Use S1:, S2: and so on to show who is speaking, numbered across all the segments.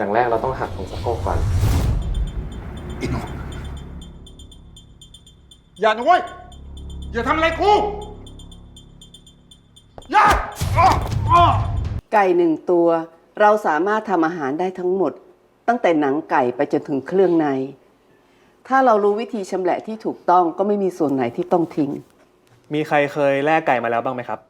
S1: อย่างแรกเราต้องหักตรงสะโพกก่อน
S2: ไอ้หนู
S3: อย่านะเว้ยอย่าทำอะไรกูอย่าอ้ออ้อ
S4: ไก่หนึ่งตัว เราสามารถทำอาหารได้ทั้งหมด ตั้งแต่หนังไก่ไปจนถึงเครื่องใน ถ้าเรารู้วิธีชำแหละที่ถูกต้องก็ไม่มีส่วนไหนที่ต้องทิ้ง
S5: มีใครเคยแลกไก่มาแล้วบ้างไหมครับ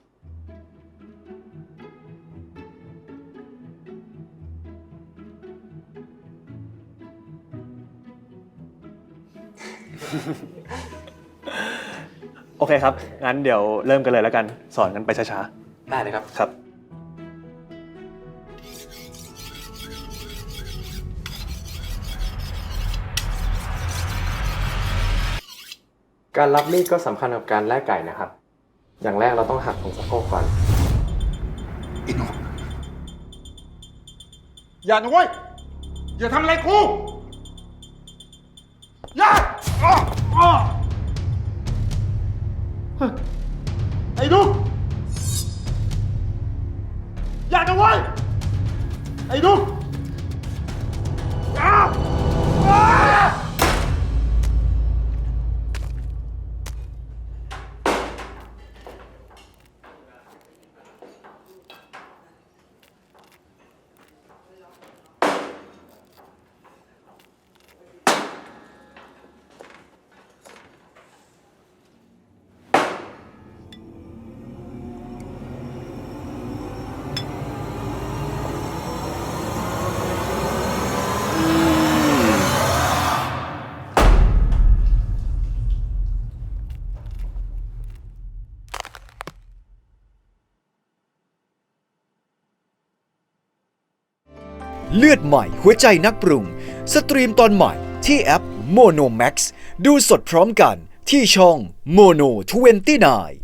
S5: โอเคครับ งั้นเดี๋ยวเริ่มกันเลยแล้วกัน สอนกันไปช้า
S1: ได้เลยครับ
S5: ๆ ครับ
S1: การรับมีดก็สำคัญกับการแลกไก่นะครับ อย่างแรกเราต้องหักตรงสะโพกก่อน
S2: ไอ้หนู
S3: อย่านะเว้ย อย่าทำอะไรกู อย่า ไอ้ดุกอย่านะเว้ยไอ้ดุกอย่า
S6: เลือดใหม่ หัวใจนักปรุง สตรีมตอนใหม่ที่แอป Mono Max ดูสดพร้อมกันที่ช่อง Mono 29